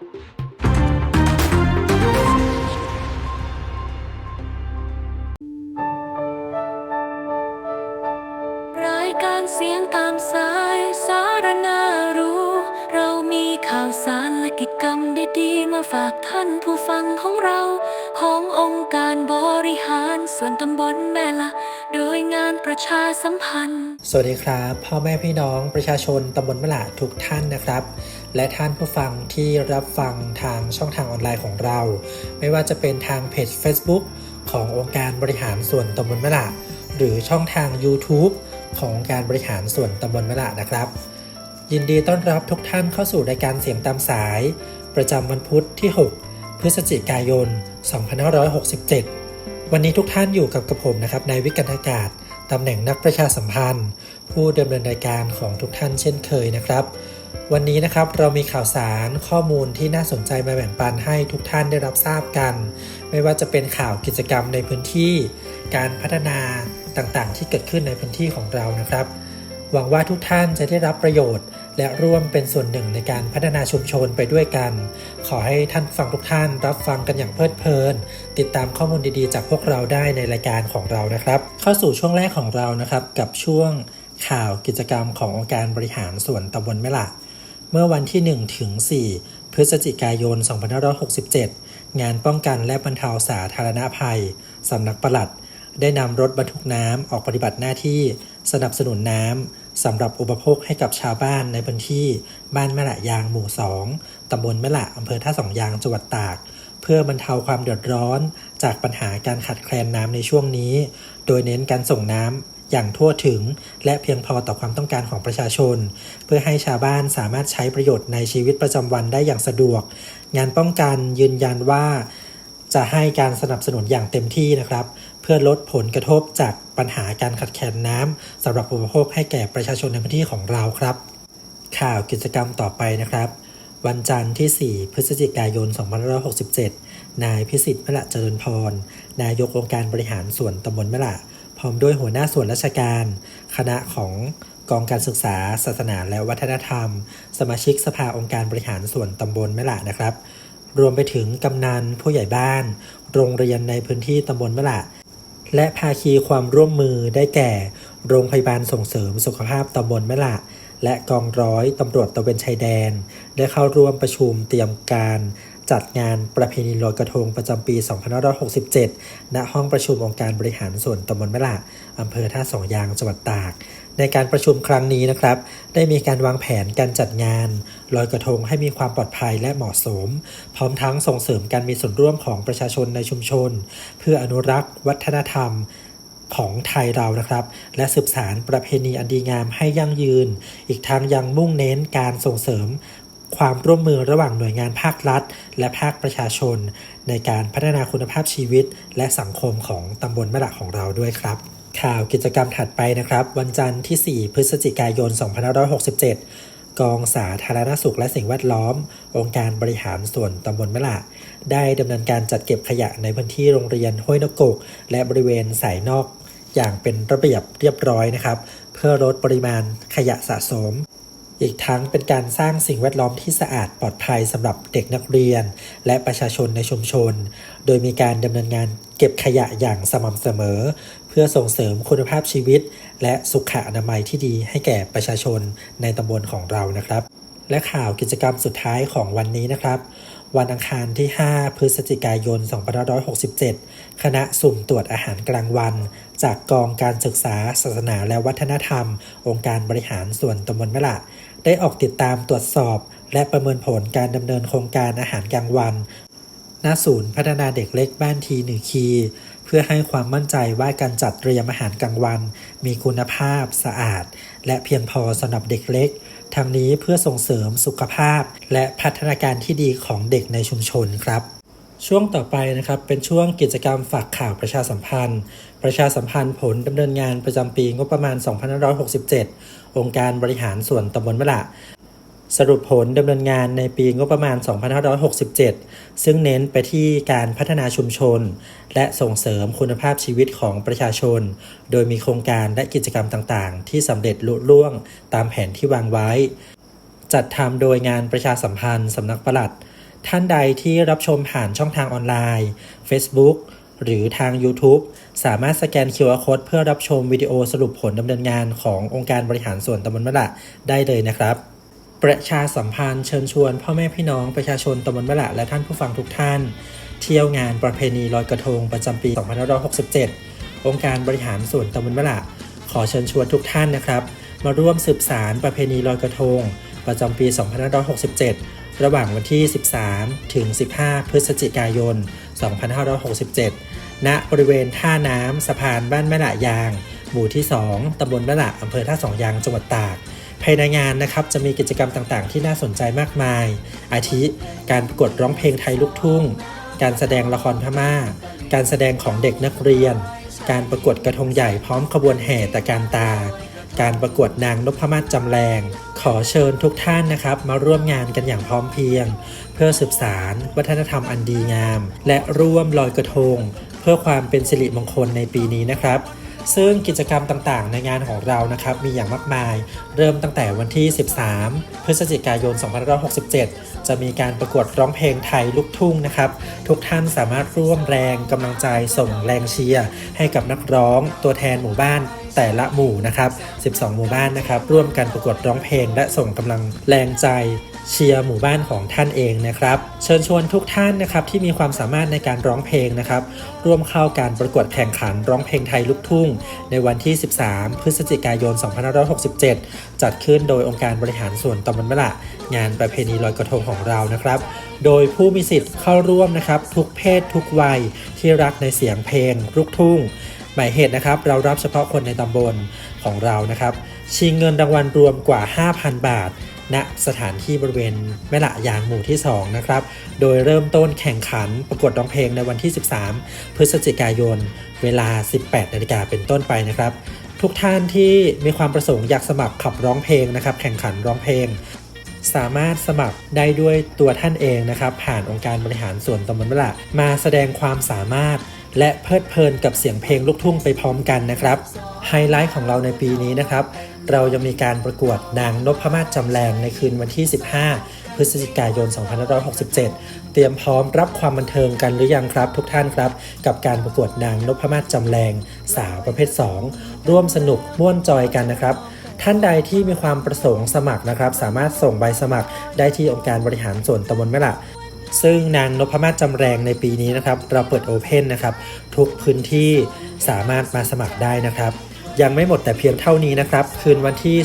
รายการเสียงตามสายสารนารู้ เรามีข่าวสารและกิจกรรมดีๆ มาฝากท่านผู้ฟังของเรา ขององค์การบริหารส่วนตำบลแม่ละโดยงานประชาสัมพันธ์ สวัสดีครับ พ่อแม่พี่น้องประชาชนตำบลมะละทุกท่านนะครับ และท่านผู้ฟังที่รับฟังทางช่องทางออนไลน์ของเรา ไม่ว่าจะเป็นทางเพจ Facebook ขององค์การบริหารส่วนตำบลมะละ หรือช่องทาง YouTube ขององค์การบริหารส่วนตำบลมะละนะครับ ยินดีต้อนรับทุกท่านเข้าสู่รายการเสียงตามสาย ประจำวันพุธที่ 6 พฤศจิกายน 2567 วันนี้ทุกท่านอยู่กับกระผมนะครับนายวิกันอากาศตำแหน่งนักประชาสัมพันธ์ ผู้ดำเนินรายการของทุกท่านเช่นเคยนะครับ วันนี้นะครับเรามีข่าวสารข้อมูลที่น่าสนใจมาแบ่งปันให้ทุกท่านได้รับทราบกัน ไม่ว่าจะเป็นข่าวกิจกรรมในพื้นที่ การพัฒนาต่างๆ ที่เกิดขึ้นในพื้นที่ของเรานะครับ หวังว่าทุกท่านจะได้รับประโยชน์ และร่วมเป็นส่วนหนึ่งในการพัฒนาชุมชนไปด้วยกัน ขอให้ท่านฟังทุกท่านรับฟังกันอย่างเพลิดเพลิน ติดตามข้อมูลดีๆ จากพวกเราได้ในรายการของเรานะครับ เข้าสู่ช่วงแรกของเรานะครับกับช่วง ข่าวกิจกรรมขององค์การบริหารส่วนตำบลแม่ละ เมื่อวันที่ 1 ถึง 4 พฤศจิกายน 2567 งานป้องกันและบรรเทาสาธารณภัย สำนักปลัด ได้นำรถบรรทุกน้ำออกปฏิบัติหน้าที่สนับสนุนน้ำสำหรับอุปโภคให้กับชาวบ้านในพื้นที่บ้านแม่ละยางหมู่ 2 ตำบลแม่ละอำเภอท่าสองยางจังหวัดตากเพื่อบรรเทาความเดือดร้อนจากปัญหาการขาดแคลนน้ำในช่วงนี้ โดยเน้นการส่งน้ำ อย่างทั่วถึง และเพียงพอต่อความต้องการของประชาชน เพื่อให้ชาวบ้านสามารถใช้ประโยชน์ในชีวิตประจำวันได้อย่างสะดวก งานป้องกันยืนยันว่า จะให้การสนับสนุนอย่างเต็มที่นะครับ เพื่อลดผลกระทบจากปัญหาการขาดแคลนน้ำสำหรับอุปโภคให้แก่ประชาชนในพื้นที่ของเราครับ ข่าวกิจกรรมต่อไปนะครับวันจันทร์ที่ 4 พฤศจิกายน 2567 นายพิสิทธิ์มละเจริญพร นายกองค์การบริหารส่วนตำบลมละ พร้อมด้วยหัวหน้าส่วนราชการ คณะของกองการศึกษา ศาสนาและวัฒนธรรม สมาชิกสภาองค์การบริหารส่วนตำบลแมะละนะครับ รวมไปถึงกำนันผู้ใหญ่บ้าน โรงเรียนในพื้นที่ตำบลแมะละและภาคีความร่วมมือได้แก่ โรงพยาบาลส่งเสริมสุขภาพตำบลแมะละและกองร้อยตำรวจตะเวนชายแดน ได้เข้าร่วมประชุมเตรียมการ จัดงานประเพณีลอยกระทงประจำปี 2567 ณ ห้องประชุมองค์การบริหารส่วนตำบลมะละอำเภอท่าสองยางจังหวัดตาก ในการประชุมครั้งนี้นะครับ ได้มีการวางแผนการจัดงานลอยกระทงให้มีความปลอดภัยและเหมาะสม พร้อมทั้งส่งเสริมการมีส่วนร่วมของประชาชนในชุมชน เพื่ออนุรักษ์วัฒนธรรมของไทยเรานะครับ และสืบสารประเพณีอันดีงามให้ยั่งยืน อีกทั้งยังมุ่งเน้นการส่งเสริม ความร่วมมือระหว่างหน่วยงานภาครัฐ และภาคประชาชน ในการพัฒนาคุณภาพชีวิต และสังคมของตำบลมะละของเราด้วยครับ ข่าวกิจกรรมถัดไปนะครับ วันจันทร์ที่ 4 พฤศจิกายน 2567 กองสาธารณสุขและสิ่งแวดล้อม องค์การบริหารส่วนตำบลมะละได้ดำเนินการจัดเก็บขยะในพื้นที่โรงเรียนห้วยนกกก และบริเวณสายนอก อย่างเป็นระเบียบเรียบร้อยนะครับ เพื่อลดปริมาณขยะสะสม อีกทั้งเป็นการสร้างสิ่งแวดล้อมที่สะอาดปลอดภัยสำหรับเด็กนักเรียน และประชาชนในชุมชน โดยมีการดำเนินงานเก็บขยะอย่างสม่ำเสมอ เพื่อส่งเสริมคุณภาพชีวิต และสุขอนามัยที่ดีให้แก่ประชาชนในตำบลของเรานะครับ และข่าวกิจกรรมสุดท้ายของวันนี้นะครับ วันอังคารที่ 5 พฤศจิกายน 2567 คณะสุ่มตรวจอาหารกลางวันจากกองการศึกษาศาสนาและวัฒนธรรม องค์การบริหารส่วนตำบลแมะละ ได้ออกติดตามตรวจสอบ และประเมินผลการดำเนินโครงการอาหารกลางวัน ณศูนย์พัฒนาเด็กเล็กบ้านทีหนึ่งคีเพื่อให้ความมั่นใจว่าการจัดเตรียมอาหารกลางวัน มีคุณภาพสะอาด และเพียงพอสำหรับเด็กเล็กทั้งนี้เพื่อส่งเสริมสุขภาพ และพัฒนาการที่ดีของเด็กในชุมชนครับช่วงต่อไปนะครับ เป็นช่วงกิจกรรมฝากข่าวประชาสัมพันธ์ ประชาสัมพันธ์ผลดำเนินงานประจำปีงบประมาณ 2567 องค์การบริหารส่วนตำบลมะละ สรุปผลดำเนินงานในปีงบประมาณ 2567 ซึ่งเน้นไปที่การพัฒนาชุมชน และส่งเสริมคุณภาพชีวิตของประชาชน โดยมีโครงการและกิจกรรมต่างๆ ที่สำเร็จลุล่วงตามแผนที่วางไว้ จัดทำโดยงานประชาสัมพันธ์สำนักปลัด ท่านใดที่รับชมผ่านช่องทางออนไลน์ Facebook หรือทาง YouTube สามารถสแกน QR Code เพื่อรับชมวิดีโอสรุปผลดำเนินงานขององค์การบริหารส่วนตำบลมะละได้เลยนะครับ ประชาสัมพันธ์เชิญชวนพ่อแม่พี่น้องประชาชนตำบลมะละและท่านผู้ฟังทุกท่าน เที่ยวงานประเพณีลอยกระทงประจำปี2567 องค์การบริหารส่วนตำบลมะละขอเชิญชวนทุกท่านนะครับ มาร่วมสืบสารประเพณีลอยกระทง ประจำปี 2567 ระหว่างวันที่ 13 ถึง 15 พฤศจิกายน 2567 ณ บริเวณท่าน้ำสะพานบ้านแม่ละยาง หมู่ที่ 2 ตำบลแม่ละอำเภอท่าสองยาง จังหวัดตาก ภายในงานนะครับจะมีกิจกรรมต่างๆ ที่น่าสนใจมากมาย อาทิ การประกวดร้องเพลงไทยลูกทุ่ง การแสดงละครพม่า การแสดงของเด็กนักเรียน การประกวดกระทงใหญ่พร้อมขบวนแห่ตะการตา การประกวดนางนพมาศจำแรง ขอเชิญทุกท่านนะครับ มาร่วมงานกันอย่างพร้อมเพรียง เพื่อสืบสารวัฒนธรรมอันดีงาม และร่วมลอยกระทง เพื่อความเป็นสิริมงคลในปีนี้นะครับซึ่งกิจกรรมต่างๆ ในงานของเรานะครับมีอย่างมากมาย เริ่มตั้งแต่วันที่ 13 พฤศจิกายน 2567 จะมีการประกวดร้องเพลงไทยลูกทุ่งนะครับ ทุกท่านสามารถร่วมแรงกำลังใจส่งแรงเชียร์ให้กับนักร้องตัวแทนหมู่บ้าน แต่ละหมู่นะครับ 12 หมู่บ้านนะครับ ร่วมกันประกวดร้องเพลง และส่งกำลังแรงใจเชียร์หมู่บ้านของท่านเองนะครับ เชิญชวนทุกท่านนะครับที่มีความสามารถในการร้องเพลงนะครับ ร่วมเข้าการประกวดแข่งขันร้องเพลงไทยลูกทุ่ง ในวันที่ 13 พฤศจิกายน 2567 จัดขึ้นโดยองค์การบริหารส่วนตำบลมะละงานประเพณีลอยกระทงของเรานะครับ โดยผู้มีสิทธิ์เข้าร่วมนะครับ ทุกเพศทุกวัยที่รักในเสียงเพลงลูกทุ่ง มายเหตุนะครับ เรารับเฉพาะคนในตำบลของเรานะครับ ชิงเงินรางวัลรวมกว่า 5,000 บาทณสถานที่บริเวณแม่ละยางหมู่ที่ 2 นะครับ โดยเริ่มต้นแข่งขันประกวดร้องเพลงในวันที่ 13 พฤศจิกายน เวลา 18นาฬิกาเป็นต้นไปนะครับ ทุกท่านที่มีความประสงค์อยากสมัครขับร้องเพลงนะครับ แข่งขันร้องเพลง สามารถสมัครได้ด้วยตัวท่านเองนะครับ ผ่านองค์การบริหารส่วนตำบลมะละมาแสดงความสามารถ และเพลิดเพลินกับเสียงเพลงลูกทุ่งไปพร้อมกันนะครับ ไฮไลท์ของเราในปีนี้นะครับ เรายังมีการประกวดนางนพมาศจำแรงในคืนวันที่ 15 พฤศจิกายน 2567 เตรียมพร้อมรับความบันเทิงกันหรือยังครับ ทุกท่านครับ กับการประกวดนางนพมาศจำแรงสาวประเภท 2 ร่วมสนุกม่วนจอยกันนะครับท่านใดที่มีความประสงค์สมัครนะครับ สามารถส่งใบสมัครได้ที่องค์การบริหารส่วนตำบลแม่ละ ซึ่งนางนพมาศจำแรงในปีนี้นะครับ เราเปิดโอเพนนะครับ ทุกพื้นที่สามารถมาสมัครได้นะครับ ยังไม่หมดแต่เพียงเท่านี้นะครับ คืนวันที่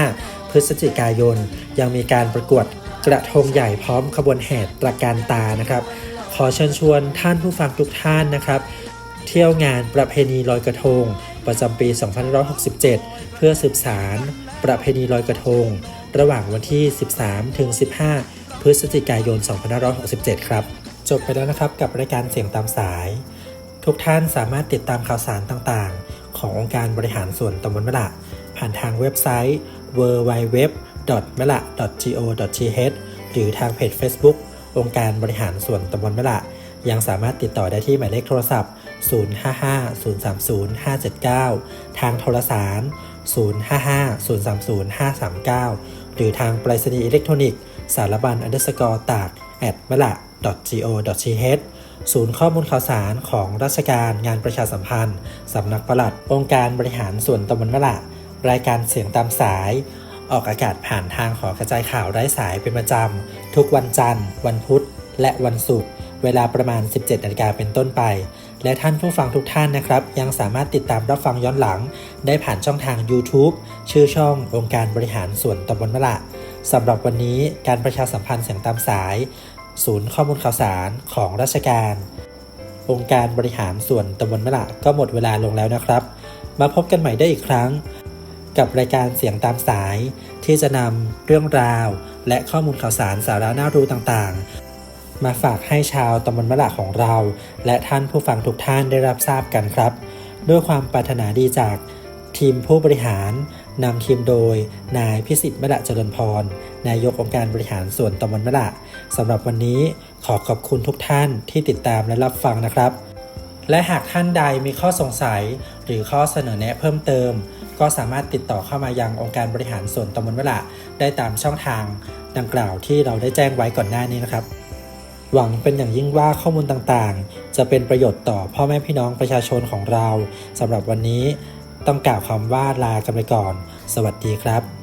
15 พฤศจิกายน ยังมีการประกวดกระทงใหญ่พร้อมขบวนแห่ตระการตานะครับ ขอเชิญชวนท่านผู้ฟังทุกท่านนะครับ เที่ยวงานประเพณีลอยกระทง ประจำปี 2567 เพื่อสืบสารประเพณีลอยกระทง ระหว่างวันที่ 13 ถึง 15 พฤศจิกายน 2567 ครับ จบไปแล้วนะครับกับรายการเสียงตามสาย ทุกท่านสามารถติดตามข่าวสารต่างๆ ขององค์การบริหารส่วนตำบลมะละผ่านทางเว็บไซต์ www.mela.go.th หรือทางเพจ Facebook องค์การบริหารส่วนตำบลมะละยังสามารถติดต่อได้ที่หมายเลขโทรศัพท์ 055-030-579 ทางโทรสาร 055-030-539 หรือทางไปรษณีย์อิเล็กทรอนิกส์ สารบัญ underscore ตาก at m e l a go.th ศูนย์ข้อมูลข่าวสารของราชการงานประชาสัมพันธ์ สำนักปลัด องค์การบริหารส่วนตำบลมะละ รายการเสียงตามสาย ออกอากาศผ่านทางหอกระจายข่าวไร้สายเป็นประจำ ทุกวันจันทร์ วันพุธ และวันศุกร์เวลาประมาณ 17นาฬิกาเป็นต้นไป และท่านผู้ฟังทุกท่านนะครับ ยังสามารถติดตามรับฟังย้อนหลัง ได้ผ่านช่องทาง YouTube ชื่อช่ององค์การบริหารส่วนตำบลมะละ สำหรับวันนี้การประชาสัมพันธ์เสียงตามสาย ศูนย์ข้อมูลข่าวสารของราชการองค์การบริหารส่วนตำบลมะละก็หมดเวลาลงแล้วนะครับ มาพบกันใหม่ได้อีกครั้ง กับรายการเสียงตามสาย ที่จะนำเรื่องราว และข้อมูลข่าวสารสาระน่ารู้ต่างๆ มาฝากให้ชาวตำบลมะละของเรา และท่านผู้ฟังทุกท่านได้รับทราบกันครับ ด้วยความปรารถนาดีจากทีมผู้บริหาร นำทีมโดย นายพิสิทธิ์มะละเจริญพร นายกองค์การบริหารส่วนตำบลมะละสำหรับวันนี้ขอขอบคุณทุกท่านที่ติดตามและรับฟังนะครับ และหากท่านใดมีข้อสงสัย หรือข้อเสนอแนะเพิ่มเติม ก็สามารถติดต่อเข้ามายังองค์การบริหารส่วนตำบลมะละได้ตามช่องทาง ดังกล่าวที่เราได้แจ้งไว้ก่อนหน้านี้นะครับ หวังเป็นอย่างยิ่งว่าข้อมูลต่างๆ จะเป็นประโยชน์ต่อพ่อแม่พี่น้องประชาชนของเราสำหรับวันนี้ ต้องกล่าวคำว่าลากันไปก่อน สวัสดีครับ